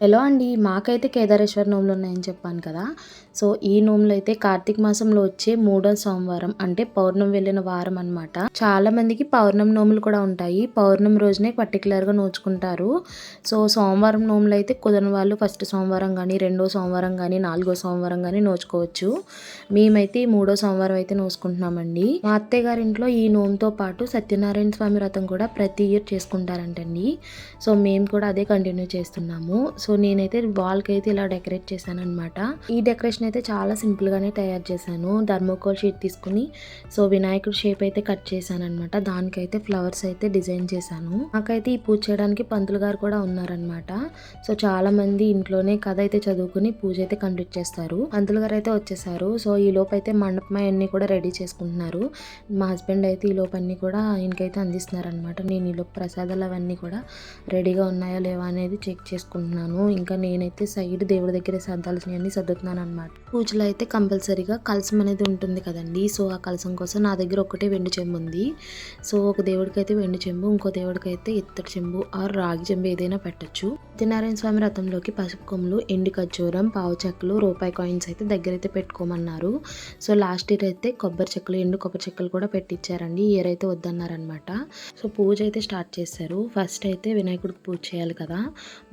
Hello అండి? మాకైతే కేదారేశ్వర నోములు ఉన్నాయని చెప్పాను కదా. సో ఈ నోములు అయితే కార్తీక మాసంలో వచ్చే మూడో సోమవారం అంటే పౌర్ణమి వెళ్ళిన వారం అనమాట చాలా మందికి పౌర్ణమి నోములు కూడా ఉంటాయి. పౌర్ణమి రోజునే పర్టికులర్గా నోచుకుంటారు. సో సోమవారం నోములు అయితే కుదరని వాళ్ళు ఫస్ట్ సోమవారం కానీ రెండో సోమవారం కానీ నాలుగో సోమవారం కానీ నోచుకోవచ్చు. మేమైతే ఈ మూడో సోమవారం అయితే నోచుకుంటున్నామండి. మా అత్తయ్య గారి ఇంట్లో ఈ నోముతో పాటు సత్యనారాయణ స్వామి వ్రతం కూడా ప్రతి ఇయర్ చేసుకుంటారంటండి. సో మేము కూడా అదే కంటిన్యూ చేస్తున్నాము. సో నేనైతే వాల్కి అయితే ఇలా డెకరేట్ చేశాను అనమాట ఈ డెకరేషన్ అయితే చాలా సింపుల్గానే తయారు చేశాను. ధర్మోకోల్ షీట్ తీసుకుని సో వినాయకుడి షేప్ అయితే కట్ చేశాను అనమాట దానికైతే ఫ్లవర్స్ అయితే డిజైన్ చేశాను. నాకైతే ఈ పూజ చేయడానికి పంతులు గారు కూడా ఉన్నారనమాట సో చాలా మంది ఇంట్లోనే కథ అయితే చదువుకుని పూజ అయితే కంప్లీట్ చేస్తారు. పంతులు గారు అయితే వచ్చేసారు. సో ఈ లోపు అయితే మండపం అన్నీ కూడా రెడీ చేసుకుంటున్నారు. మా హస్బెండ్ అయితే ఈ లోపు అన్నీ కూడా ఆయనకైతే అందిస్తున్నారు అనమాట నేను ఈ లోపు ప్రసాదాలు అవన్నీ కూడా రెడీగా ఉన్నాయా లేవా అనేది చెక్ చేసుకుంటున్నాను. ఇంకా నేనైతే సైడ్ దేవుడి దగ్గర సర్దాల్సినవన్నీ సర్దుతున్నాను అనమాట పూజలో అయితే కంపల్సరీగా కలసం అనేది ఉంటుంది కదండి. సో ఆ కలసం కోసం నా దగ్గర ఒకటే వెండి చెంబు ఉంది. సో ఒక దేవుడికి అయితే వెండి చెంబు ఇంకో దేవుడికి అయితే ఇత్తడి చెంబు ఆర్ రాగి చెంబు ఏదైనా పెట్టచ్చు. సత్యనారాయణ స్వామి రథంలోకి పసుపు కొమ్ములు ఎండు ఖర్జూరం పావు చెక్కలు రూపాయి కాయిన్స్ అయితే దగ్గర అయితే పెట్టుకోమన్నారు. సో లాస్ట్ ఇయర్ అయితే కొబ్బరి చెక్కలు ఎండు కొబ్బరి చెక్కలు కూడా పెట్టించారండి ఈ ఇయర్ అయితే వద్దన్నారనమాట సో పూజ అయితే స్టార్ట్ చేశారు. ఫస్ట్ అయితే వినాయకుడికి పూజ చేయాలి కదా.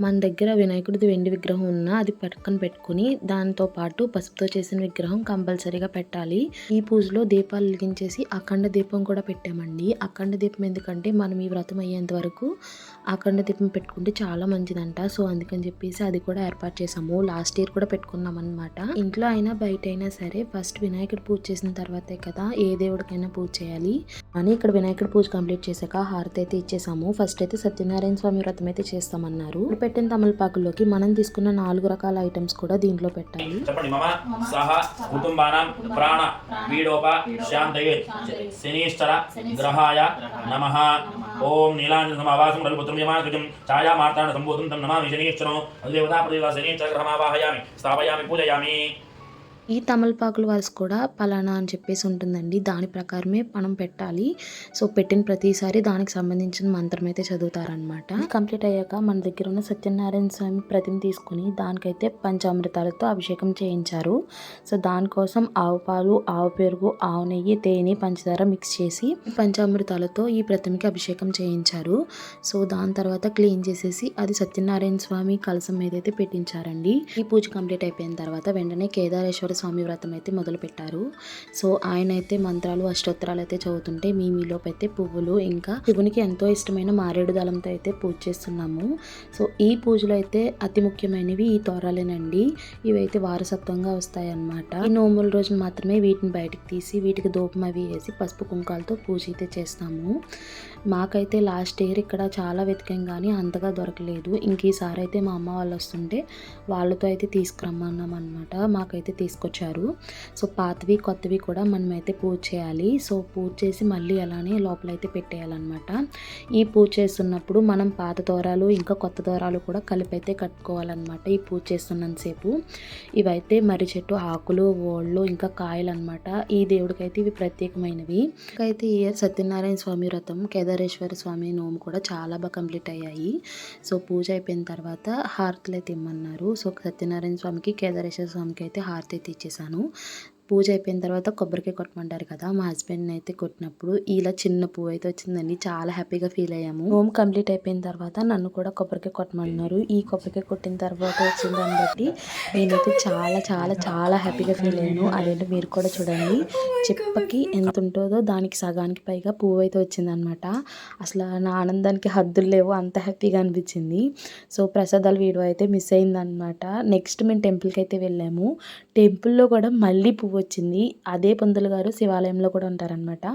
మన దగ్గర వినాయకుడిది వెండి విగ్రహం ఉన్నా అది పక్కన పెట్టుకుని దాంతో పాటు పసుపుతో చేసిన విగ్రహం కంపల్సరీగా పెట్టాలి. ఈ పూజలో దీపాలు వెలిగించేసి అఖండ దీపం కూడా పెట్టామండి. అఖండ దీపం ఎందుకంటే మనం ఈ వ్రతం అయ్యేంత వరకు అఖండ దీపం పెట్టుకుంటే చాలా మంచిదంట. సో అందుకని చెప్పేసి అది కూడా ఏర్పాటు చేసాము లాస్ట్ ఇయర్ కూడా పెట్టుకున్నాం అనమాట ఇంట్లో అయినా బయట అయినా సరే ఫస్ట్ వినాయకుడు పూజ చేసిన తర్వాతే కదా ఏ దేవుడికైనా పూజ చేయాలి. అని ఇక్కడ వినాయకుడు పూజ కంప్లీట్ చేశాక హారతి అయితే ఇచ్చేసాము. ఫస్ట్ అయితే సత్యనారాయణ స్వామి వ్రతం అయితే చేస్తామన్నారు. పెట్టిన తమలపాకుల్లోకి మనం తీసుకున్న నాలుగు రకాల ఐటమ్స్ కూడా దీంట్లో పెట్టాలి. చెప్పండి మమ సహ కుటుంబానాం ప్రాణ వీడోప శాంతయే శనీశ్వర గ్రహాయ నమః. ఓం నీలాంజన సమావాసం రఘుపుత్రం యమాకృతం ఛాయా మార్తాండ సంబోధం తం నమామి శనీశ్వరం అదేవతా ప్రదేవ శనీశ్వర గ్రహమావాహయామి స్థాపయామి పూజయామి. ఈ తమలపాకుల వరుస కూడా పలానా అని చెప్పేసి ఉంటుందండి. దాని ప్రకారమే మనం పెట్టాలి. సో పెట్టిన ప్రతిసారి దానికి సంబంధించిన మంత్రం అయితే చదువుతారనమాట కంప్లీట్ అయ్యాక మన దగ్గర ఉన్న సత్యనారాయణ స్వామి ప్రతిమ తీసుకుని దానికైతే పంచామృతాలతో అభిషేకం చేయించారు. సో దానికోసం ఆవు పాలు ఆవు పెరుగు ఆవు నెయ్యి తేనె పంచదార మిక్స్ చేసి పంచామృతాలతో ఈ ప్రతిమకి అభిషేకం చేయించారు. సో దాని తర్వాత క్లీన్ చేసేసి అది సత్యనారాయణ స్వామి కలసం మీద అయితే పెట్టించారండి. ఈ పూజ కంప్లీట్ అయిపోయిన తర్వాత వెంటనే కేదారేశ్వర స్వామి వ్రతం అయితే మొదలు పెట్టారు సో ఆయన అయితే మంత్రాలు అష్టోత్తరాలు అయితే చదువుతుంటే మీ మీలోపు అయితే పువ్వులు ఇంకా శివునికి ఎంతో ఇష్టమైన మారేడు దళంతో అయితే పూజ చేస్తున్నాము. సో ఈ పూజలు అయితే అతి ముఖ్యమైనవి ఈ తోరాలేనండి ఇవైతే వారసత్వంగా వస్తాయి అన్నమాట ఈ నోముల రోజున మాత్రమే వీటిని బయటకు తీసి వీటికి దూపం అవి వేసి పసుపు కుంకాలతో పూజ అయితే చేస్తాము. మాకైతే లాస్ట్ ఇయర్ ఇక్కడ చాలా వెతికాం కానీ అంతగా దొరకలేదు. ఇంక ఈసారి అయితే మా అమ్మ వాళ్ళు వస్తుంటే వాళ్ళతో అయితే తీసుకురమ్మన్నాం అనమాట మాకైతే తీసుకొచ్చారు. సో పాతవి కొత్తవి కూడా మనమైతే పూజ చేయాలి. సో పూజ చేసి మళ్ళీ అలానే లోపలైతే పెట్టేయాలన్నమాట. ఈ పూజ చేస్తున్నప్పుడు మనం పాత దూరాలు ఇంకా కొత్త దూరాలు కూడా కలిపైతే కట్టుకోవాలన్నమాట ఈ పూజ చేస్తున్నంతసేపు ఇవైతే మర్రి చెట్టు ఆకులు ఓళ్ళు ఇంకా కాయలు అనమాట ఈ దేవుడికైతే ఇవి ప్రత్యేకమైనవి. అయితే ఈ ఇయర్ సత్యనారాయణ స్వామి వ్రతం కేదారేశ్వర స్వామి నోము కూడా చాలా బాగా కంప్లీట్ అయ్యాయి. సో పూజ అయిపోయిన తర్వాత హారతులు అయితే ఇమ్మన్నారు. సో సత్యనారాయణ స్వామికి కేదారేశ్వర స్వామికి అయితే హారతి అయితే ఇచ్చేసాను. పూజ అయిపోయిన తర్వాత కొబ్బరికాయ కొట్టమంటారు కదా మా హస్బెండ్ అయితే కొట్టినప్పుడు ఇలా చిన్న పువ్వు అయితే వచ్చిందండి. చాలా హ్యాపీగా ఫీల్ అయ్యాము. హోమ్ కంప్లీట్ అయిపోయిన తర్వాత నన్ను కూడా కొబ్బరికాయ కొట్టమన్నారు. ఈ కొబ్బరికాయ కొట్టిన తర్వాత వచ్చిందని బట్టి నేనైతే చాలా చాలా చాలా హ్యాపీగా ఫీల్ అయ్యాను. అదేంటో మీరు కూడా చూడండి. చెప్పకి ఎంత ఉంటుందో దానికి సగానికి పైగా పువ్వు అయితే వచ్చిందనమాట అసలు నా ఆనందానికి హద్దులు లేవు. అంత హ్యాపీగా అనిపించింది. సో ప్రసాదాలు వీడియో అయితే మిస్ అయిందనమాట నెక్స్ట్ మేము టెంపుల్కి అయితే వెళ్ళాము. టెంపుల్లో కూడా మళ్ళీ పువ్వు వచ్చింది. అదే పంతులు గారు శివాలయంలో కూడా ఉంటారనమాట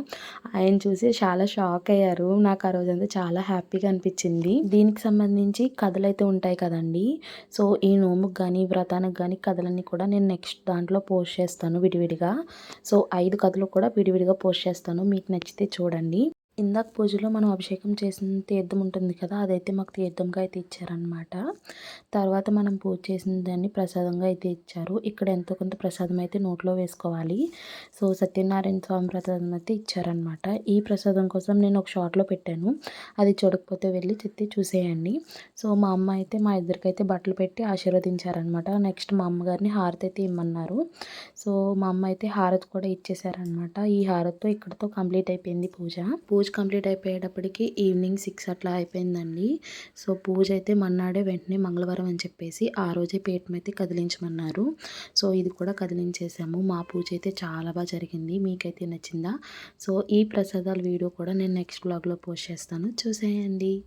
ఆయన చూసి చాలా షాక్ అయ్యారు. నాకు ఆ రోజంతా చాలా హ్యాపీగా అనిపించింది. దీనికి సంబంధించి కథలు అయితే ఉంటాయి కదండి. సో ఈ నోముకు కానీ వ్రతానికి కానీ కథలన్నీ కూడా నేను నెక్స్ట్ దాంట్లో పోస్ట్ చేస్తాను విడివిడిగా. సో ఐదు కథలు కూడా విడివిడిగా పోస్ట్ చేస్తాను. మీకు నచ్చితే చూడండి. ఇందాక పూజలో మనం అభిషేకం చేసిన తీర్థం ఉంటుంది కదా అదైతే మాకు తీర్థంగా అయితే ఇచ్చారనమాట తర్వాత మనం పూజ చేసిన దాన్ని ప్రసాదంగా అయితే ఇచ్చారు. ఇక్కడ ఎంతో కొంత ప్రసాదం అయితే నోట్లో వేసుకోవాలి. సో సత్యనారాయణ స్వామి ప్రసాదం అయితే ఇచ్చారనమాట ఈ ప్రసాదం కోసం నేను ఒక షార్ట్లో పెట్టాను. అది చూడకపోతే వెళ్ళి చెత్తి చూసేయండి. సో మా అమ్మ అయితే మా ఇద్దరికైతే బట్టలు పెట్టి ఆశీర్వదించారనమాట నెక్స్ట్ మా అమ్మగారిని హారతి అయితే ఇమ్మన్నారు. సో మా అమ్మ అయితే హారతి కూడా ఇచ్చేసారనమాట ఈ హారతితో ఇక్కడతో కంప్లీట్ అయిపోయింది పూజ. పూజ పూజ కంప్లీట్ అయిపోయేటప్పటికి ఈవినింగ్ సిక్స్ అట్లా అయిపోయిందండి. సో పూజ అయితే మన్నాడే వెంటనే మంగళవారం అని చెప్పేసి ఆ రోజే పీఠం అయితే కదిలించమన్నారు. సో ఇది కూడా కదిలించేసాము. మా పూజ అయితే చాలా బాగా జరిగింది. మీకైతే నచ్చిందా? సో ఈ ప్రసాదాల వీడియో కూడా నేను నెక్స్ట్ బ్లాగ్లో పోస్ట్ చేస్తాను. చూసేయండి.